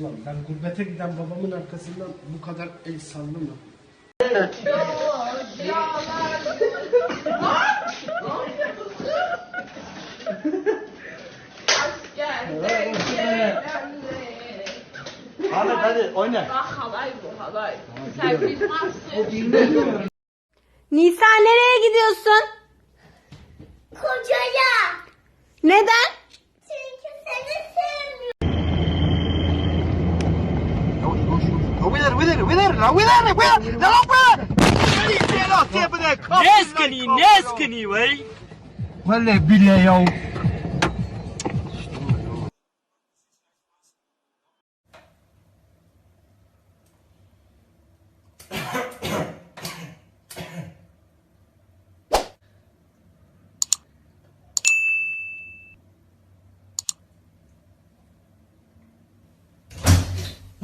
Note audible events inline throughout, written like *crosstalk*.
Ulan ben gurbete giden babamın arkasından bu kadar el sallı mı? Ahmet hadi oyna. Ah halay bu halay. Sen bilmezsin. Nisa nereye gidiyorsun? Kocaya. Neden? ويلاني ويلاني لا ويلاني يا الله تيبدا نسكني نسكني وي والله بالله يا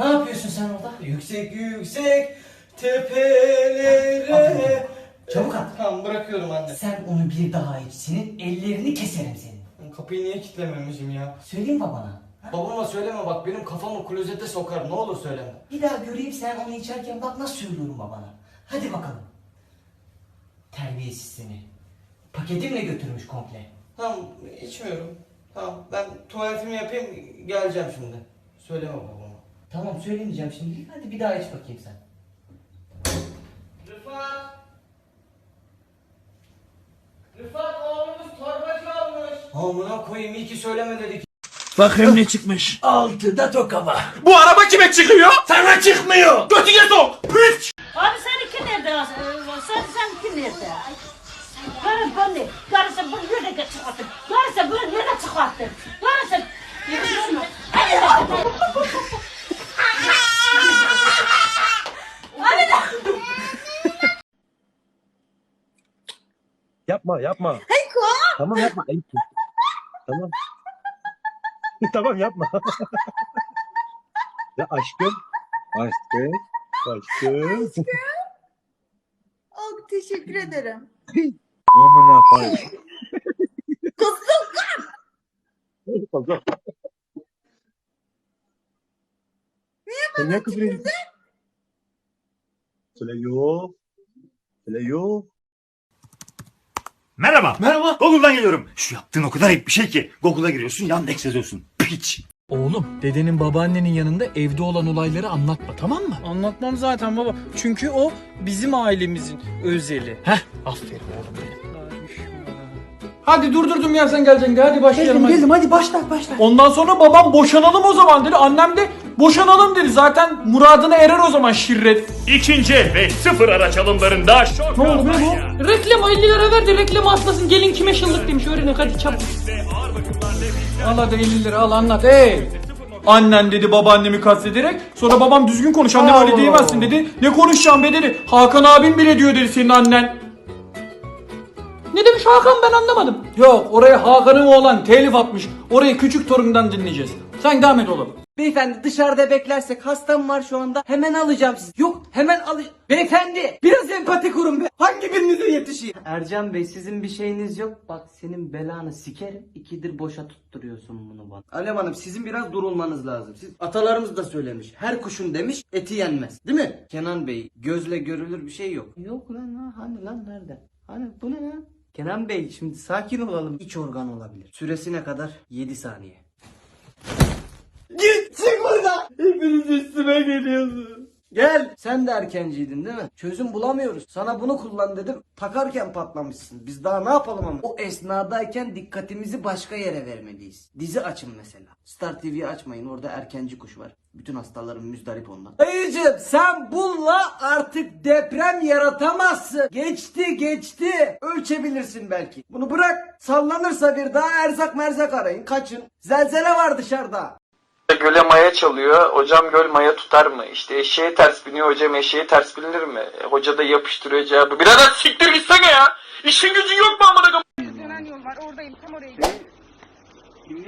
Ne yapıyorsun sen orada? Yüksek yüksek tepelere. Çabuk at. Tamam bırakıyorum anne. Sen onu bir daha iç. Senin ellerini keserim senin. Kapıyı niye kilitlememişim ya? Söyleyeyim babana. Ha? Babama söyleme bak benim kafamı klozete sokar ne olur söyleme. Bir daha göreyim sen onu içerken bak nasıl söylüyorum babana. Hadi bakalım. Terbiyesiz seni. Paketimle götürmüş komple. Tamam içmiyorum. Tamam ben tuvaletimi yapayım geleceğim şimdi. Söyleme babama. Tamam söylemeyeceğim şimdi. Hadi bir daha iç bakayım sen. Rıfat! Rıfat oğlumuz torbacı almış. Amına koyayım iyi ki söyleme dedik. Bakayım ne çıkmış. Altıda tokama. Bu araba kime çıkıyor? Sana çıkmıyor. Götüne sok. Piç. Abi seninki nerede? Ee, Sen seninki nerede? Karı bu ne? Karısı bunu nereye çıkarttın? Karısı bunu nereye çıkarttın? Karısı... Yapma yapma. Tamam yapma. Ayıp. Tamam. *laughs* tamam yapma. *laughs* ya aşkım. Aşkım. Aşkım. Oh, teşekkür ederim. *laughs* Amına koyayım. Kızım. Niye bana Niye küfür ediyorsun? Söyle yok. Söyle yok. Merhaba. Merhaba. Google'dan geliyorum. Şu yaptığın o kadar ayıp bir şey ki. Google'a giriyorsun, Yandex yazıyorsun. Piç. Oğlum dedenin babaannenin yanında evde olan olayları anlatma tamam mı? Anlatmam zaten baba. Çünkü o bizim ailemizin özeli. Heh aferin oğlum benim. Hadi durdurdum ya sen geleceksin hadi başlayalım. hadi. hadi başla başla. Ondan sonra babam boşanalım o zaman dedi. Annem de boşanalım dedi. Zaten muradına erer o zaman şirret. İkinci el ve sıfır araç alımlarında şok Ne oldu be bu? Reklam 50 lira verdi reklamı atlasın gelin kime şıllık demiş öğrenin hadi çabuk. Al hadi 50 lira al anlat ey. Annen dedi babaannemi kastederek sonra babam düzgün konuş annem öyle diyemezsin dedi. Ne konuşacağım be dedi. Hakan abim bile diyor dedi senin annen. Ne demiş Hakan ben anlamadım. Yok oraya Hakan'ın oğlan telif atmış. Orayı küçük torundan dinleyeceğiz. Sen devam et oğlum. Beyefendi dışarıda beklersek hastam var şu anda. Hemen alacağım sizi. Yok hemen al. Beyefendi biraz empati kurun be. Hangi birinize yetişeyim? Ercan Bey sizin bir şeyiniz yok. Bak senin belanı sikerim. İkidir boşa tutturuyorsun bunu bana. Alev Hanım sizin biraz durulmanız lazım. Siz atalarımız da söylemiş. Her kuşun demiş eti yenmez. Değil mi? Kenan Bey gözle görülür bir şey yok. Yok lan ha, hani lan nerede? Hani bu ne lan? Kenan Bey şimdi sakin olalım. İç organ olabilir. Süresi ne kadar? 7 saniye. Git çık buradan. Hepiniz üstüme geliyorsunuz. Gel. Sen de erkenciydin değil mi? Çözüm bulamıyoruz. Sana bunu kullan dedim. Takarken patlamışsın. Biz daha ne yapalım ama? O esnadayken dikkatimizi başka yere vermeliyiz. Dizi açın mesela. Star TV'yi açmayın. Orada erkenci kuş var. Bütün hastalarım müzdarip ondan. Dayıcım sen bununla artık deprem yaratamazsın. Geçti geçti. Ölçebilirsin belki. Bunu bırak. Sallanırsa bir daha erzak merzak arayın. Kaçın. Zelzele var dışarıda. Göle maya çalıyor. Hocam göl maya tutar mı? İşte eşeğe ters biniyor. Hocam eşeğe ters bilinir mi? E, Hoca da yapıştırıyor cevabı. Birader siktir gitsene ya. İşin gücün yok mu amına koyayım? yol var oradayım tam oraya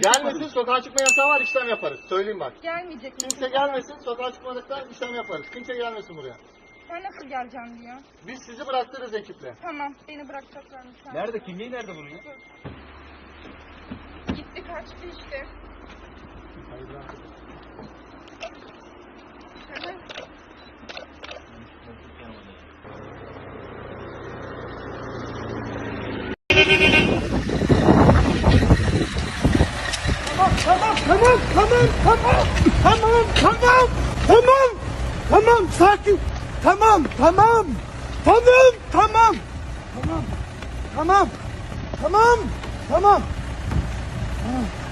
Gelmesin sokağa çıkma yasağı var işlem yaparız. Söyleyeyim bak. Gelmeyecek Kimse gelmesin sokağa çıkmadıktan işlem yaparız. Kimse gelmesin buraya. Ben nasıl geleceğim diyor. Biz sizi bıraktırırız ekiple. Tamam beni bırakacaklar lütfen. Nerede kimliği nerede bunun ya? Gitti kaçtı işte. Tamam, tamam, tamam, tamam, tamam, tamam, tamam, tamam, sakin, tamam, tamam, tamam, tamam, tamam, tamam, tamam, tamam, tamam.